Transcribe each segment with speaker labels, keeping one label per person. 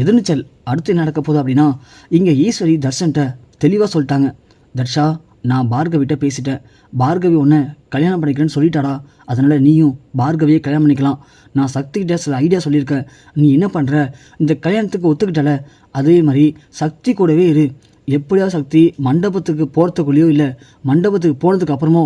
Speaker 1: எதிர்நீச்சல் அடுத்து என்ன நடக்க போகுது அப்படின்னா இங்கே ஈஸ்வரி தர்ஷன்ட்ட தெளிவாக சொல்லிட்டாங்க. தர்ஷா நான் பார்கவிட்ட பேசிட்டேன். பார்கவி உன்னை கல்யாணம் பண்ணிக்கிறேன்னு சொல்லிட்டாடா. அதனால் நீயும் பார்கவியை கல்யாணம் பண்ணிக்கலாம். நான் சக்திகிட்ட சில ஐடியா சொல்லியிருக்கேன். நீ என்ன பண்ணுற இந்த கல்யாணத்துக்கு ஒத்துக்கிட்டல. அதே மாதிரி சக்தி கூடவே இரு. எப்படியா சக்தி மண்டபத்துக்கு போகிறதுக்குள்ளேயோ இல்லை மண்டபத்துக்கு போனதுக்கு அப்புறமோ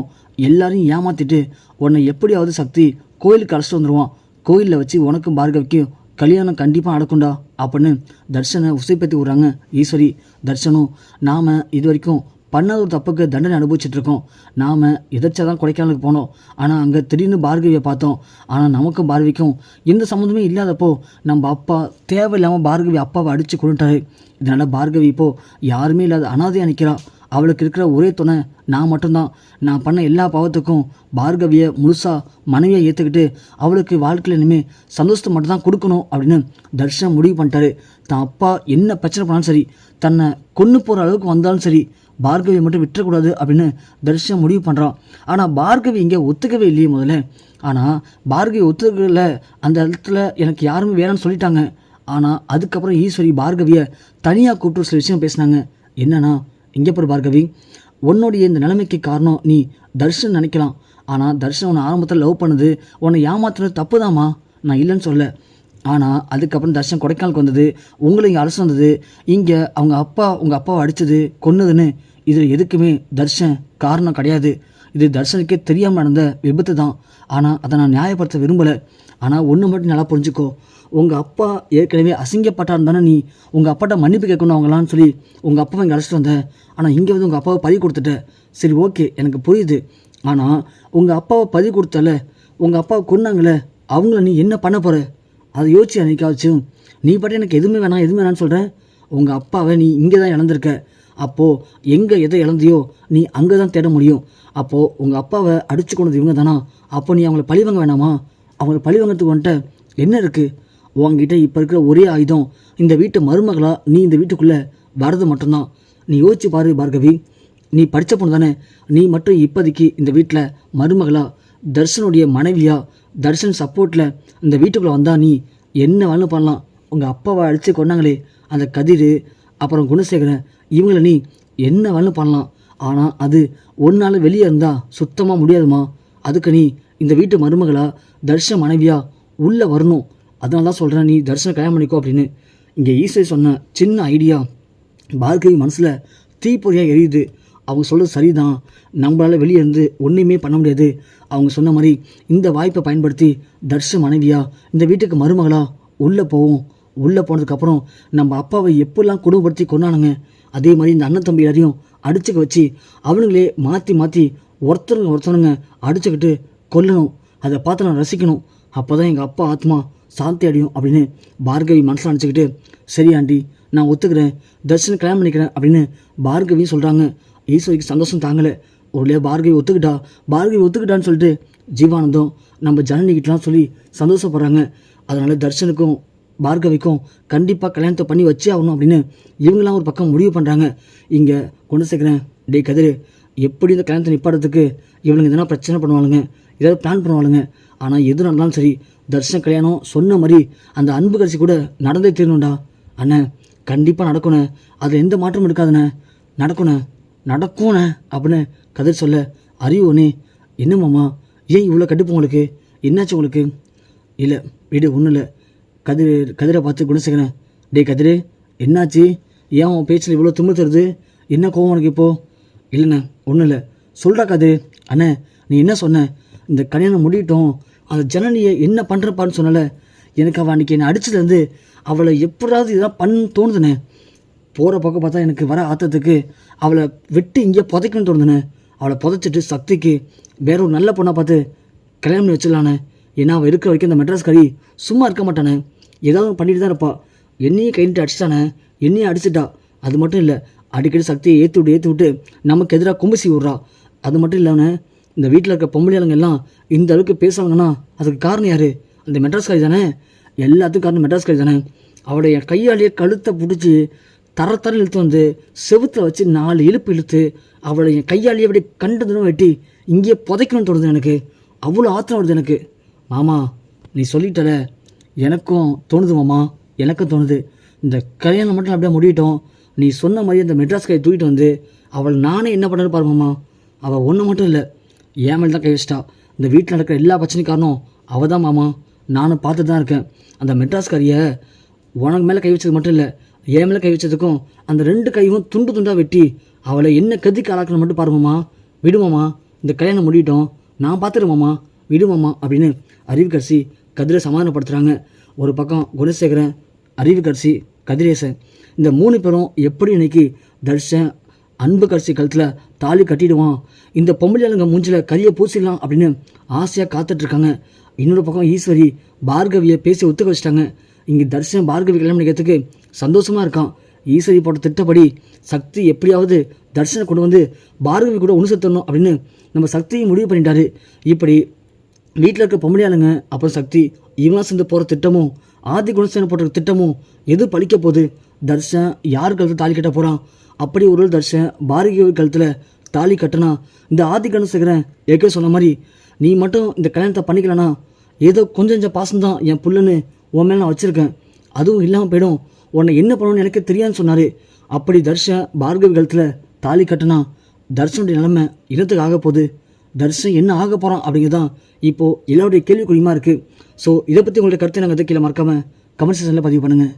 Speaker 1: எல்லாரையும் ஏமாத்திட்டு உன்னை எப்படியாவது சக்தி கோயிலுக்கு அழைச்சிட்டு வந்துடுவான் கோயிலில் வச்சு உனக்கும் பார்கவிக்கும் கல்யாணம் கண்டிப்பாக நடக்கும்டா அப்படின்னு தர்ஷனை உசைப்பத்தி விட்றாங்க ஈஸ்வரி தர்ஷனும் நாம் இது வரைக்கும் பண்ணாத ஒரு தப்புக்கு தண்டனை அனுபவிச்சிட்ருக்கோம் நாம் எதிர்ச்சா தான் கொடைக்கானலுக்கு போனோம். ஆனால் அங்கே திடீர்னு பார்கவியை பார்த்தோம். ஆனால் நமக்கும் பார்கவிக்கும் எந்த சம்மந்தமே இல்லாதப்போ நம்ம அப்பா தேவையில்லாமல் பார்கவி அப்பாவை அடித்து கொண்டுட்டாரு இதனால் பார்கவி இப்போது யாருமே இல்லாத அனாதையாக நிற்கிறா அவளுக்கு இருக்கிற ஒரே துணை நான் மட்டும்தான். நான் பண்ண எல்லா பாவத்துக்கும் பார்கவியை முழுசாக மனைவியை ஏற்றுக்கிட்டு அவளுக்கு வாழ்க்கையில் இனிமேல் சந்தோஷத்தை மட்டும்தான் கொடுக்கணும் அப்படின்னு தர்ஷன் முடிவு பண்ணிட்டாரு. தான் அப்பா என்ன பிரச்சனை பண்ணாலும் சரி தன்னை கொன்று போகிற அளவுக்கு வந்தாலும் சரி பார்கவியை மட்டும் விட்டுறக்கூடாது அப்படின்னு தர்ஷன் முடிவு பண்ணுறான் ஆனால் பார்கவி இங்கே ஒத்துக்கவே இல்லையே முதல்ல. ஆனால் பார்கவி ஒத்துக்கல அந்த இடத்துல எனக்கு யாருமே வேணாம்னு சொல்லிட்டாங்க. ஆனால் அதுக்கப்புறம் ஈஸ்வரி பார்கவியை தனியாக கூப்பிட்டு சில விஷயம் பேசினாங்க. என்னன்னா இங்கே பாரு பார்கவி உன்னுடைய இந்த நிலைமைக்கு காரணம் நீ தர்ஷன் நினைக்கலாம். ஆனால் தர்ஷன் உன்னை ஆரம்பத்தில் லவ் பண்ணுது உன்னை ஏமாத்துறது தப்புதாம்மா. நான் இல்லைன்னு சொல்ல ஆனால் அதுக்கப்புறம் தர்ஷன் கொடைக்கானலுக்கு வந்தது உங்களை இங்கே அரசு வந்தது இங்கே அவங்க அப்பா உங்கள் அப்பாவை அடித்தது கொன்னதுன்னு. இதில் எதுக்குமே தர்ஷன் காரணம் கிடையாது. இது தர்ஷனுக்கே தெரியாமல் நடந்த விபத்து தான் ஆனால் அதை நான் நியாயப்படுத்த விரும்பலை. ஆனால் ஒன்று மட்டும் நல்லா புரிஞ்சுக்கோ உங்கள் அப்பா ஏற்கனவே அசிங்கப்பட்டார் தானே நீ உங்கள் அப்பாட்ட மன்னிப்பு கேட்கணும் அவங்களான்னு சொல்லி உங்கள் அப்பாவை இங்கே அழைச்சிட்டு வந்தேன் ஆனால் இங்கே வந்து உங்கள் அப்பாவை பதிவு கொடுத்துட்டேன் சரி ஓகே எனக்கு புரியுது. ஆனால் உங்கள் அப்பாவை பதிவு கொடுத்தல உங்கள் அப்பாவை கொன்னாங்களே அவங்கள நீ என்ன பண்ண போகிற அதை யோசிச்சு அன்றைக்காச்சும் நீ பாட்டு எனக்கு எதுவுமே வேணாம் எதுவுமே வேணாம்னு சொல்கிறேன் உங்கள் அப்பாவை நீ இங்கே தான் இழந்திருக்க. அப்போது எங்கே எதை இழந்தியோ நீ அங்கே தான் தேட முடியும். அப்போது உங்கள் அப்பாவை அடிச்சு கொண்டது இவங்க தானா அப்போ நீ அவங்கள பழிவங்க வேணாமா? அவங்கள பழிவங்கிறதுக்கு வந்துட்ட என்ன இருக்குது உங்ககிட்ட இப்போ இருக்கிற ஒரே ஆயுதம் இந்த வீட்டு மருமகளாக நீ இந்த வீட்டுக்குள்ளே வரது மட்டும்தான். நீ யோசிச்சு பாரு பார்கவி. நீ படித்த பொண்ணு தானே. நீ மட்டும் இப்போதைக்கு இந்த வீட்டில் மருமகளா தர்ஷனுடைய மனைவியா தர்ஷன் சப்போர்ட்டில் இந்த வீட்டுக்குள்ளே வந்தால் நீ என்ன வேணும் பண்ணலாம். உங்கள் அப்பாவை அழைச்சி கொண்டாங்களே அந்த கதிர் அப்புறம் குணசேகரன் இவங்களை நீ என்ன வேணும் பண்ணலாம். ஆனால் அது ஒரு நாள் வெளியே இருந்தால் சுத்தமாக முடியாதுமா. அதுக்கு நீ இந்த வீட்டு மருமகளா தர்ஷன் மனைவியா உள்ளே வரணும். அதனால தான் சொல்கிறேன் நீ தர்ஷனை கல்யாணம் பண்ணிக்கோ அப்படின்னு. இங்கே ஈஸ்வரி சொன்ன சின்ன ஐடியா பார்கவி மனசில் தீப்பொறியாக எரியுது. அவங்க சொல்கிறது சரிதான். நம்மளால் வெளியே இருந்து ஒன்றுமே பண்ண முடியாது. அவங்க சொன்ன மாதிரி இந்த வாய்ப்பை பயன்படுத்தி தர்ஷ மனைவியா இந்த வீட்டுக்கு மருமகளா உள்ளே போவோம். உள்ளே போனதுக்கப்புறம் நம்ம அப்பாவை எப்படிலாம் குடும்பப்படுத்தி கொண்டானுங்க அதே மாதிரி இந்த அண்ணன் தம்பி எல்லாரையும் அடிச்சுக்க வச்சு அவனுங்களே மாற்றி மாற்றி ஒருத்தருங்க ஒருத்தருங்க அடிச்சுக்கிட்டு கொல்லணும். அதை பார்த்து நான் ரசிக்கணும். அப்போ தான் எங்கள் அப்பா ஆத்மா சாந்தி அடையும் அப்படின்னு பார்கவி மனசில் நினச்சிக்கிட்டு சரி ஆண்டி நான் ஒத்துக்கிறேன். தர்ஷன் கல்யாணம் பண்ணிக்கிறேன் அப்படின்னு பார்கவியும் சொல்கிறாங்க ஈஸ்வரிக்கு சந்தோஷம் தாங்கலை. ஒருலையா பார்கவி ஒத்துக்கிட்டா? பார்கவி ஒத்துக்கிட்டான்னு சொல்லிட்டு ஜீவானந்தம் நம்ம ஜனனிக்கிட்டலாம் சொல்லி சந்தோஷப்படுறாங்க. அதனால் தர்ஷனுக்கும் பார்கவிக்கும் கண்டிப்பாக கல்யாணத்தை பண்ணி வச்சே ஆகணும் அப்படின்னு இவங்களாம் ஒரு பக்கம் முடிவு பண்ணுறாங்க இங்கே கொண்டு சேர்க்குறேன். டே கதிர் எப்படி இந்த கல்யாணத்தை நிப்பாடுறதுக்கு இவனுங்க எதனா பிரச்சனை பண்ணுவாளுங்க ஏதாவது பிளான் பண்ணுவாளுங்க ஆனால் எது நடந்தாலும் சரி தர்ஷன் கல்யாணம் சொன்ன மாதிரி அந்த அன்பு கட்சி கூட நடந்தே தீரணும்டா. அண்ணன் கண்டிப்பாக நடக்கணும் அதில் எந்த மாற்றமும் இருக்காதுண்ணே. நடக்கணும் நடக்கும்ண்ணே அப்படின்னு கதிர் சொல்ல அறிவோனே என்ன மாமா? ஏன் இவ்வளோ கட்டுப்பு உங்களுக்கு? என்னாச்சு உங்களுக்கு? இல்லை வீடு ஒன்றும் இல்லை. கதிர் கதிரை பார்த்து குணசேகரன் டே கதிர் என்னாச்சு? ஏன் உன் பேச்சில் இவ்வளோ தும்பு தருது? என்ன கோவம் உனக்கு இப்போ? இல்லைண்ணே ஒன்றும் இல்லை. சொல்கிறா கதிர். அண்ணே நீ என்ன சொன்ன? இந்த கல்யாணம் முடியட்டும். அந்த ஜனனியை என்ன பண்ணுறப்பான்னு சொன்னல. எனக்கு அவள் அன்றைக்கி என்னை அடிச்சதுலேருந்து அவளை எப்படாவது இதெல்லாம் பண்ணு தோணுதுண்ணே போகிற பக்கம் பார்த்தா எனக்கு வர ஆத்தத்துக்கு அவளை வெட்டி இங்கே புதைக்கணும்னு தோணுதுண்ணே அவளை புதைச்சிட்டு சக்திக்கு வேற ஒரு நல்ல பொண்ணை பார்த்து கல்யாணம் பண்ணி வச்சிடலானே. ஏன்னா அவள் இருக்கிற வரைக்கும் இந்த மெட்ராஸ் கறி சும்மா இருக்க மாட்டானே. ஏதாவது பண்ணிட்டு தான் இருப்பாள் என்னையும் கை அடிச்சிட்டானே. என்னையும் அடிச்சிட்டா. அது மட்டும் இல்லை அடிக்கடி சக்தியை ஏற்றி விட்டு ஏற்றி விட்டு நமக்கு எதிராக கும்பசி விட்றா. அது மட்டும் இல்லாமல் இந்த வீட்டில் இருக்க பொம்பளையாளுங்க எல்லாம் இந்த அளவுக்கு பேசுவாங்கன்னா அதுக்கு காரணம் யார்? அந்த மெட்ராஸ் கறி தானே? எல்லாத்துக்கும் காரணம் மெட்ராஸ் கறி தானே? அவளுடைய கையாலேயே கழுத்தை பிடிச்சி தர தர இழுத்து வந்து செவுத்துல வச்சு நாலு இழுப்பு இழுத்து அவளை என் கையாலேயே அப்படி கண்டு தினம் வெட்டி இங்கேயே புதைக்கணும்னு தோணுது எனக்கு. அவ்வளோ ஆத்திரம் வருது எனக்கு. மாமா நீ சொல்லிட்டல. எனக்கும் தோணுது மாமா. எனக்கும் தோணுது. இந்த கல்யாணம் மட்டும் அப்படியே முடிவிட்டோம் நீ சொன்ன மாதிரி அந்த மெட்ராஸ் கையை தூக்கிட்டு வந்து அவள் நானே என்ன பண்ணுறது பாருமாம்மா அவள் ஒன்று மட்டும் இல்லை. ஏன் மேலே தான் கை வச்சிட்டா. இந்த வீட்டில் நடக்கிற எல்லா பிரச்சனையும் காரணம் அவள் தான் மாமா. நானும் பார்த்துட்டு தான் இருக்கேன். அந்த மெட்ராஸ்காரியை உனக்கு மேலே கை வச்சது மட்டும் இல்லை என் மேலே கை வச்சதுக்கும் அந்த ரெண்டு கையும் துண்டு துண்டாக வெட்டி அவளை என்ன கதிக்கு ஆளாக்கணும் மட்டும் பாருமாம்மா விடுமாம்மா இந்த கல்யாணம் முடியட்டும். நான் பார்த்துருமாம்மா விடுமாம்மா அப்படின்னு அறிவுக்கரசி கதிரை சமாதானப்படுத்துகிறாங்க ஒரு பக்கம் குணசேகரன் அறிவுக்கரசி கதிரேசன். இந்த மூணு பேரும் எப்படி இன்னைக்கு தர்ஷன் அன்பு கடைசி கழுத்தில் தாலி கட்டிடுவான். இந்த பொம்பளையாளுங்க மூஞ்சில் கரியை பூசிடலாம் அப்படின்னு ஆசையாக காத்துட்ருக்காங்க. இன்னொரு பக்கம் ஈஸ்வரி பார்கவியை பேசி ஒத்துக்க வச்சிட்டாங்க. இங்கே தர்ஷன் பார்கவி கல்யாணம் பண்ணிக்கிறதுக்கு சந்தோஷமாக இருக்கான். ஈஸ்வரி போட்ட திட்டப்படி சக்தி எப்படியாவது தர்ஷனை கொண்டு வந்து பார்கவி கூட ஒன்று சேர்த்தணும் அப்படின்னு நம்ம சக்தியை முடிவு பண்ணிட்டாரு. இப்படி வீட்டில் இருக்க பொம்பளையாளுங்க அப்புறம் சக்தி இவனா சேர்ந்து போகிற திட்டமும் ஆதி குணசேன போட்ட திட்டமும் எது பழிக்க போகுது? தர்ஷன் யார் கழுத்தில் தாலி கட்ட போகிறான் அப்படி ஒரு தர்ஷன் பாரதிய கழுத்தில் தாலி கட்டினா இந்த ஆதி குணசேகரன் ஏற்கனவே சொன்ன மாதிரி நீ மட்டும் இந்த கல்யாணத்தை பண்ணிக்கலனா ஏதோ கொஞ்சம் கொஞ்சம் பாசம்தான் என் புள்ளுன்னு உன் மேலே நான் வச்சுருக்கேன். அதுவும் இல்லாமல் போயிடும். உன்னை என்ன பண்ணணும்னு எனக்கு தெரியாதுன்னு சொன்னார். அப்படி தர்ஷன் பார்கவி கழுத்தில் தாலி கட்டினா தர்ஷனுடைய நிலைமை இனத்துக்கு ஆக போகுது? தர்ஷன் என்ன ஆக போகிறான் அப்படிங்கிறது தான் இப்போது எல்லாருடைய கேள்விக்குறியுமா இருக்குது ஸோ இதை பற்றி உங்களுடைய கருத்தை நாங்கள் கீழே மறக்காமல் கமெண்ட் செக்ஷனில் பதிவு பண்ணுங்கள்